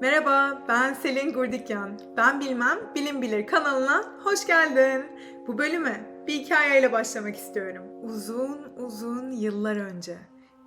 Merhaba, ben Selin Gurdikyan. Ben Bilmem, Bilim Bilir kanalına hoş geldin. Bu bölüme bir hikayeyle başlamak istiyorum. Uzun uzun yıllar önce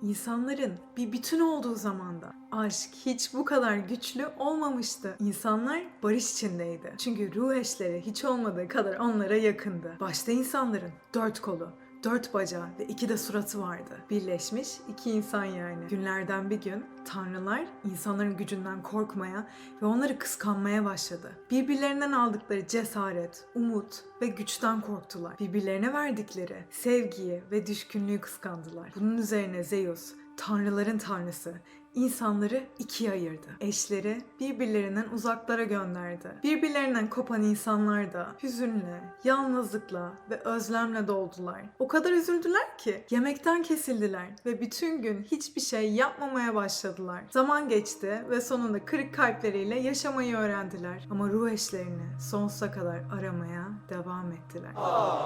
insanların bir bütün olduğu zamanda aşk hiç bu kadar güçlü olmamıştı. İnsanlar barış içindeydi. Çünkü ruh eşleri hiç olmadığı kadar onlara yakındı. Başta insanların dört kolu, Dört bacağı ve iki de suratı vardı. Birleşmiş iki insan yani. Günlerden bir gün tanrılar insanların gücünden korkmaya ve onları kıskanmaya başladı. Birbirlerinden aldıkları cesaret, umut ve güçten korktular. Birbirlerine verdikleri sevgiyi ve düşkünlüğü kıskandılar. Bunun üzerine Zeus, tanrıların tanrısı, insanları ikiye ayırdı. Eşleri birbirlerinden uzaklara gönderdi. Birbirlerinden kopan insanlar da hüzünle, yalnızlıkla ve özlemle doldular. O kadar üzüldüler ki yemekten kesildiler ve bütün gün hiçbir şey yapmamaya başladılar. Zaman geçti ve sonunda kırık kalpleriyle yaşamayı öğrendiler. Ama ruh eşlerini sonsuza kadar aramaya devam ettiler.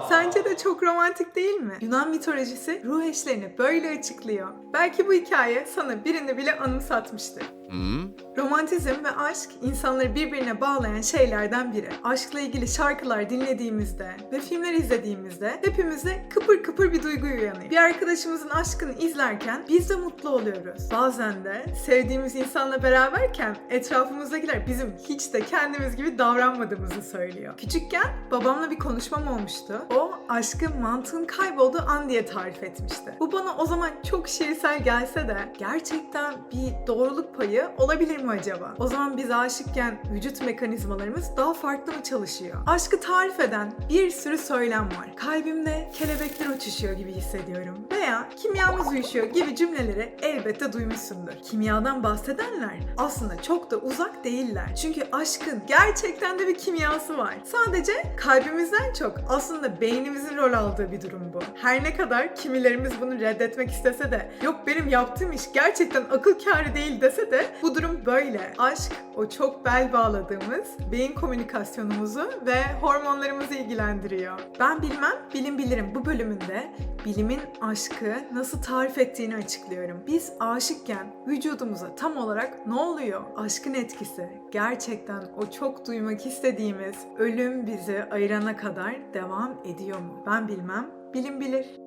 Sence de çok romantik değil mi? Yunan mitolojisi ruh eşlerini böyle açıklıyor. Belki bu hikaye sana birini bile anımsatmıştır. Hmm? Romantizm ve aşk insanları birbirine bağlayan şeylerden biri. Aşkla ilgili şarkılar dinlediğimizde ve filmler izlediğimizde hepimizde kıpır kıpır bir duygu uyanıyor. Bir arkadaşımızın aşkını izlerken biz de mutlu oluyoruz. Bazen de sevdiğimiz insanla beraberken etrafımızdakiler bizim hiç de kendimiz gibi davranmadığımızı söylüyor. Küçükken babamla bir konuşmam olmuştu. O aşkın mantığın kaybolduğu an diye tarif etmişti. Bu bana o zaman çok şiirsel gelse de gerçekten bir doğruluk payı olabilir mi acaba? O zaman biz aşıkken vücut mekanizmalarımız daha farklı mı çalışıyor? Aşkı tarif eden bir sürü söylem var. Kalbimde kelebekler uçuşuyor gibi hissediyorum. Veya kimyamız uyuşuyor gibi cümleleri elbette duymuşsundur. Kimyadan bahsedenler aslında çok da uzak değiller. Çünkü aşkın gerçekten de bir kimyası var. Sadece kalbimizden çok aslında beynimizin rol aldığı bir durum bu. Her ne kadar kimilerimiz bunu reddetmek istese de yok benim yaptığım iş gerçekten akıl kârı değil dese de bu durum böyle. Aşk o çok bel bağladığımız beyin komünikasyonumuzu ve hormonlarımızı ilgilendiriyor. Ben bilmem, bilim bilirim bu bölümünde bilimin aşkı nasıl tarif ettiğini açıklıyorum. Biz aşıkken vücudumuza tam olarak ne oluyor? Aşkın etkisi gerçekten o çok duymak istediğimiz ölüm bizi ayırana kadar devam ediyor mu? Ben bilmem, bilim bilir.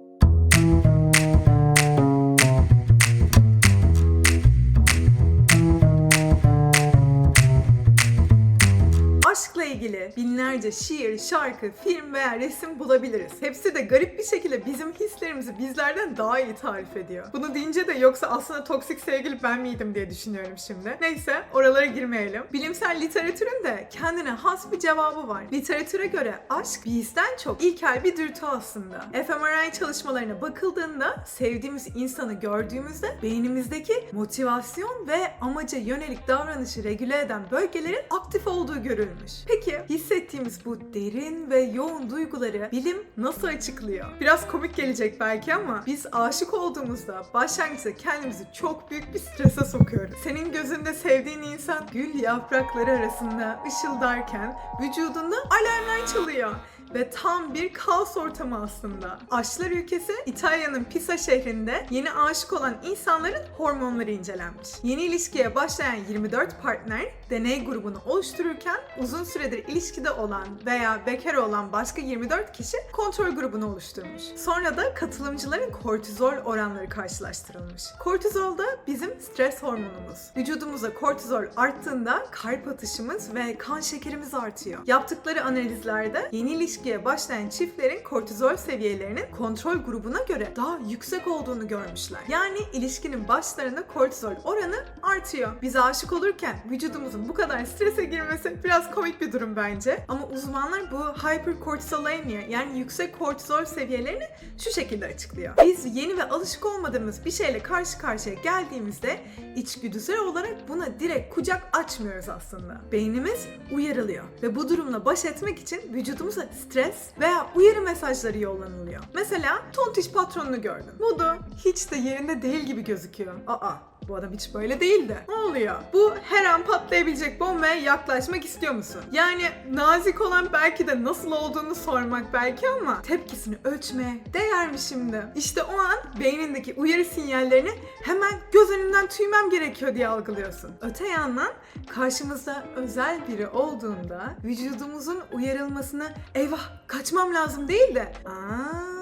Aşkla ilgili binlerce şiir, şarkı, film veya resim bulabiliriz. Hepsi de garip bir şekilde bizim hislerimizi bizlerden daha iyi tarif ediyor. Bunu deyince de yoksa aslında toksik sevgili ben miydim diye düşünüyorum şimdi. Neyse oralara girmeyelim. Bilimsel literatürün de kendine has bir cevabı var. Literatüre göre aşk histen çok ilkel bir dürtü aslında. fMRI çalışmalarına bakıldığında sevdiğimiz insanı gördüğümüzde beynimizdeki motivasyon ve amaca yönelik davranışı regüle eden bölgelerin aktif olduğu görülmüş. Peki hissettiğimiz bu derin ve yoğun duyguları bilim nasıl açıklıyor? Biraz komik gelecek belki ama biz aşık olduğumuzda başlangıçta kendimizi çok büyük bir strese sokuyoruz. Senin gözünde sevdiğin insan gül yaprakları arasında ışıldarken vücudunda alarmlar çalıyor ve tam bir kaos ortamı aslında. Aşklar ülkesi İtalya'nın Pisa şehrinde yeni aşık olan insanların hormonları incelenmiş. Yeni ilişkiye başlayan 24 partner deney grubunu oluştururken uzun süredir ilişkide olan veya bekar olan başka 24 kişi kontrol grubunu oluşturmuş. Sonra da katılımcıların kortizol oranları karşılaştırılmış. Kortizol da bizim stres hormonumuz. Vücudumuza kortizol arttığında kalp atışımız ve kan şekerimiz artıyor. Yaptıkları analizlerde yeni ilişkiye başlayan çiftlerin kortizol seviyelerinin kontrol grubuna göre daha yüksek olduğunu görmüşler. Yani ilişkinin başlarında kortizol oranı artıyor. Biz aşık olurken vücudumuzun bu kadar strese girmesi biraz komik bir durum bence. Ama uzmanlar bu hypercortisolemia yani yüksek kortizol seviyelerini şu şekilde açıklıyor. Biz yeni ve alışık olmadığımız bir şeyle karşı karşıya geldiğimizde içgüdüsel olarak buna direkt kucak açmıyoruz aslında. Beynimiz uyarılıyor ve bu durumla baş etmek için vücudumuza stres veya uyarı mesajları yollanılıyor. Mesela tontiş patronunu gördün. Modu hiç de yerinde değil gibi gözüküyor. Aa Bu adam hiç böyle değildi. Ne oluyor? Bu her an patlayabilecek bombaya yaklaşmak istiyor musun? Yani nazik olan belki de nasıl olduğunu sormak belki ama tepkisini ölçmeye değer mi şimdi? İşte o an beynindeki uyarı sinyallerini hemen göz önünden tüymem gerekiyor diye algılıyorsun. Öte yandan karşımızda özel biri olduğunda vücudumuzun uyarılmasını eyvah kaçmam lazım değil de aa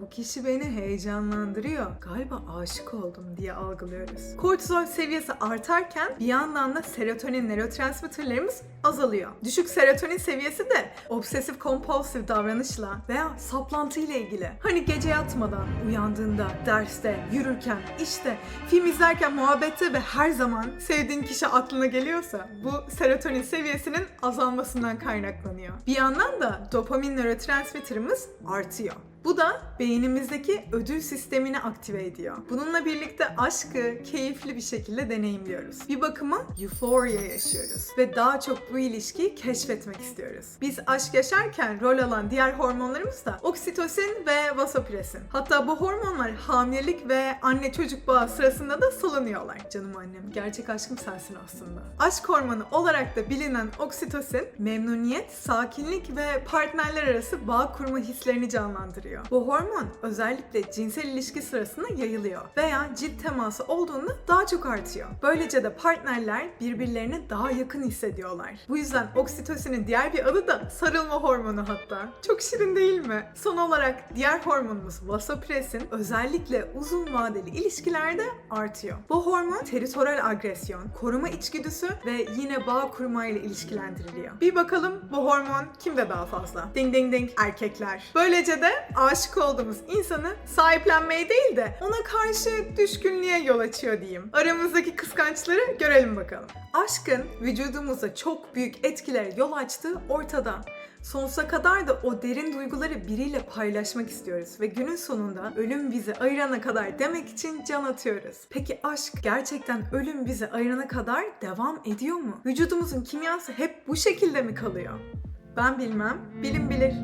bu kişi beni heyecanlandırıyor. Galiba aşık oldum diye algılıyoruz. Kortizol seviyesi artarken bir yandan da serotonin nörotransmitterlerimiz azalıyor. Düşük serotonin seviyesi de obsesif kompulsif davranışla veya saplantı ile ilgili. Hani gece yatmadan, uyandığında, derste, yürürken, işte, film izlerken, muhabbette ve her zaman sevdiğin kişi aklına geliyorsa bu serotonin seviyesinin azalmasından kaynaklanıyor. Bir yandan da dopamin nörotransmitterimiz artıyor. Bu da beynimizdeki ödül sistemini aktive ediyor. Bununla birlikte aşkı keyifli bir şekilde deneyimliyoruz. Bir bakıma euphoria yaşıyoruz ve daha çok bu ilişkiyi keşfetmek istiyoruz. Biz aşk yaşarken rol alan diğer hormonlarımız da oksitosin ve vasopresin. Hatta bu hormonlar hamilelik ve anne çocuk bağı sırasında da salınıyorlar. Canım annem, gerçek aşkım sensin aslında. Aşk hormonu olarak da bilinen oksitosin, memnuniyet, sakinlik ve partnerler arası bağ kurma hislerini canlandırıyor. Bu hormon özellikle cinsel ilişki sırasında yayılıyor veya cilt teması olduğunda daha çok artıyor. Böylece de partnerler birbirlerine daha yakın hissediyorlar. Bu yüzden oksitosinin diğer bir adı da sarılma hormonu hatta. Çok şirin değil mi? Son olarak diğer hormonumuz vasopresin özellikle uzun vadeli ilişkilerde artıyor. Bu hormon teritorial agresyon, koruma içgüdüsü ve yine bağ kurmayla ilişkilendiriliyor. Bir bakalım bu hormon kimde daha fazla? Ding ding ding erkekler. Böylece de aşık olduğumuz insanı sahiplenmeye değil de ona karşı düşkünlüğe yol açıyor diyeyim. Aramızdaki kıskançları görelim bakalım. Aşkın vücudumuzda çok büyük etkilere yol açtığı ortada. Sonsuza kadar da o derin duyguları biriyle paylaşmak istiyoruz ve günün sonunda ölüm bizi ayırana kadar demek için can atıyoruz. Peki aşk gerçekten ölüm bizi ayırana kadar devam ediyor mu? Vücudumuzun kimyası hep bu şekilde mi kalıyor? Ben bilmem, bilim bilir.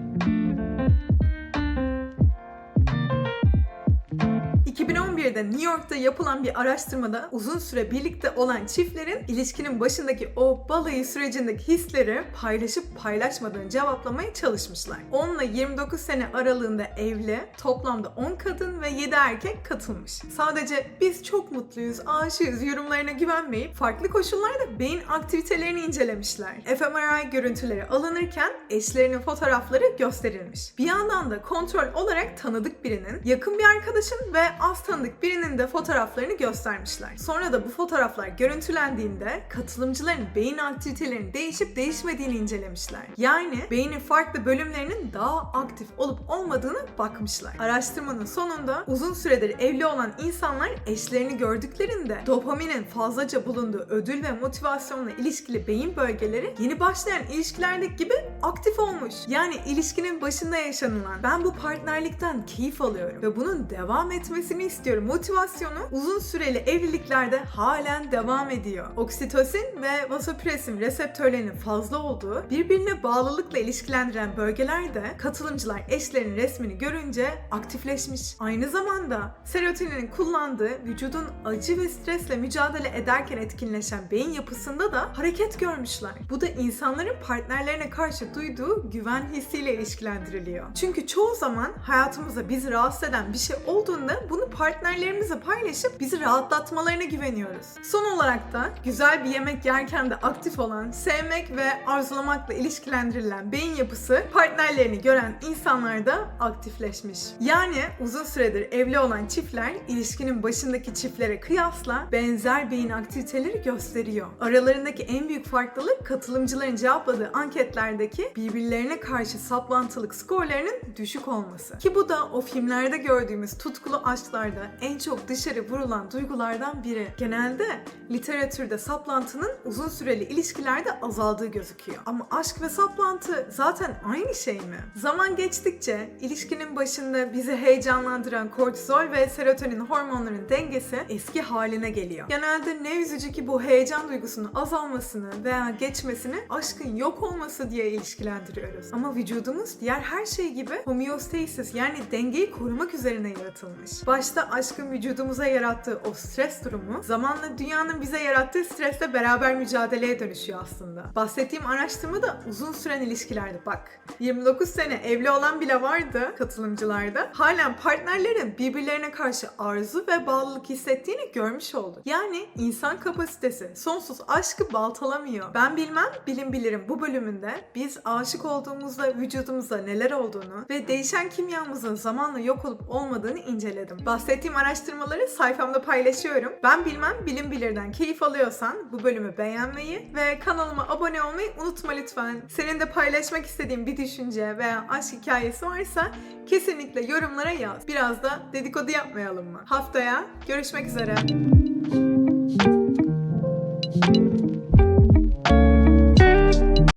2011'de New York'ta yapılan bir araştırmada uzun süre birlikte olan çiftlerin ilişkinin başındaki o balayı sürecindeki hisleri paylaşıp paylaşmadığını cevaplamaya çalışmışlar. 10 ile 29 sene aralığında evli toplamda 10 kadın ve 7 erkek katılmış. Sadece biz çok mutluyuz, aşığız yorumlarına güvenmeyip farklı koşullarda beyin aktivitelerini incelemişler. fMRI görüntüleri alınırken eşlerinin fotoğrafları gösterilmiş. Bir yandan da kontrol olarak tanıdık birinin, yakın bir arkadaşın ve az tanıdık birinin de fotoğraflarını göstermişler. Sonra da bu fotoğraflar görüntülendiğinde katılımcıların beyin aktivitelerinin değişip değişmediğini incelemişler. Yani beynin farklı bölümlerinin daha aktif olup olmadığını bakmışlar. Araştırmanın sonunda uzun süredir evli olan insanlar eşlerini gördüklerinde dopaminin fazlaca bulunduğu ödül ve motivasyonla ilişkili beyin bölgeleri yeni başlayan ilişkilerdeki gibi aktif olmuş. Yani ilişkinin başında yaşanılan ben bu partnerlikten keyif alıyorum ve bunun devam etmesini istiyorum. Motivasyonu uzun süreli evliliklerde halen devam ediyor. Oksitosin ve vasopresin reseptörlerinin fazla olduğu birbirine bağlılıkla ilişkilendiren bölgelerde katılımcılar eşlerinin resmini görünce aktifleşmiş. Aynı zamanda serotoninin kullandığı vücudun acı ve stresle mücadele ederken etkinleşen beyin yapısında da hareket görmüşler. Bu da insanların partnerlerine karşı duyduğu güven hissiyle ilişkilendiriliyor. Çünkü çoğu zaman hayatımızda bizi rahatsız eden bir şey olduğunda bunu partnerlerimizle paylaşıp bizi rahatlatmalarına güveniyoruz. Son olarak da güzel bir yemek yerken de aktif olan, sevmek ve arzulamakla ilişkilendirilen beyin yapısı partnerlerini gören insanlarda aktifleşmiş. Yani uzun süredir evli olan çiftler ilişkinin başındaki çiftlere kıyasla benzer beyin aktiviteleri gösteriyor. Aralarındaki en büyük farklılık katılımcıların cevapladığı anketlerdeki birbirlerine karşı saplantılık skorlarının düşük olması. Ki bu da o filmlerde gördüğümüz tutkulu aşklarda en çok dışarı vurulan duygulardan biri. Genelde literatürde saplantının uzun süreli ilişkilerde azaldığı gözüküyor. Ama aşk ve saplantı zaten aynı şey mi? Zaman geçtikçe ilişkinin başında bizi heyecanlandıran kortizol ve serotonin hormonların dengesi eski haline geliyor. Genelde ne üzücü ki bu heyecan duygusunun azalmasını veya geçmesini aşkın yok olması diye ilişkilendiriyoruz. Ama vücudumuz diğer her şey gibi homeostasis yani dengeyi korumak üzerine yaratılmış. Başta Başta aşkın vücudumuza yarattığı o stres durumu zamanla dünyanın bize yarattığı stresle beraber mücadeleye dönüşüyor aslında. Bahsettiğim araştırma da uzun süren ilişkilerde bak. 29 sene evli olan bile vardı katılımcılarda. Halen partnerlerin birbirlerine karşı arzu ve bağlılık hissettiğini görmüş olduk. Yani insan kapasitesi sonsuz aşkı baltalamıyor. Ben bilmem, bilim bilirim bu bölümünde biz aşık olduğumuzda vücudumuzda neler olduğunu ve değişen kimyamızın zamanla yok olup olmadığını inceledim. Bahsettiğim araştırmaları sayfamda paylaşıyorum. Ben bilmem, bilim bilirden keyif alıyorsan bu bölümü beğenmeyi ve kanalıma abone olmayı unutma lütfen. Senin de paylaşmak istediğin bir düşünce veya aşk hikayesi varsa kesinlikle yorumlara yaz. Biraz da dedikodu yapmayalım mı? Haftaya görüşmek üzere.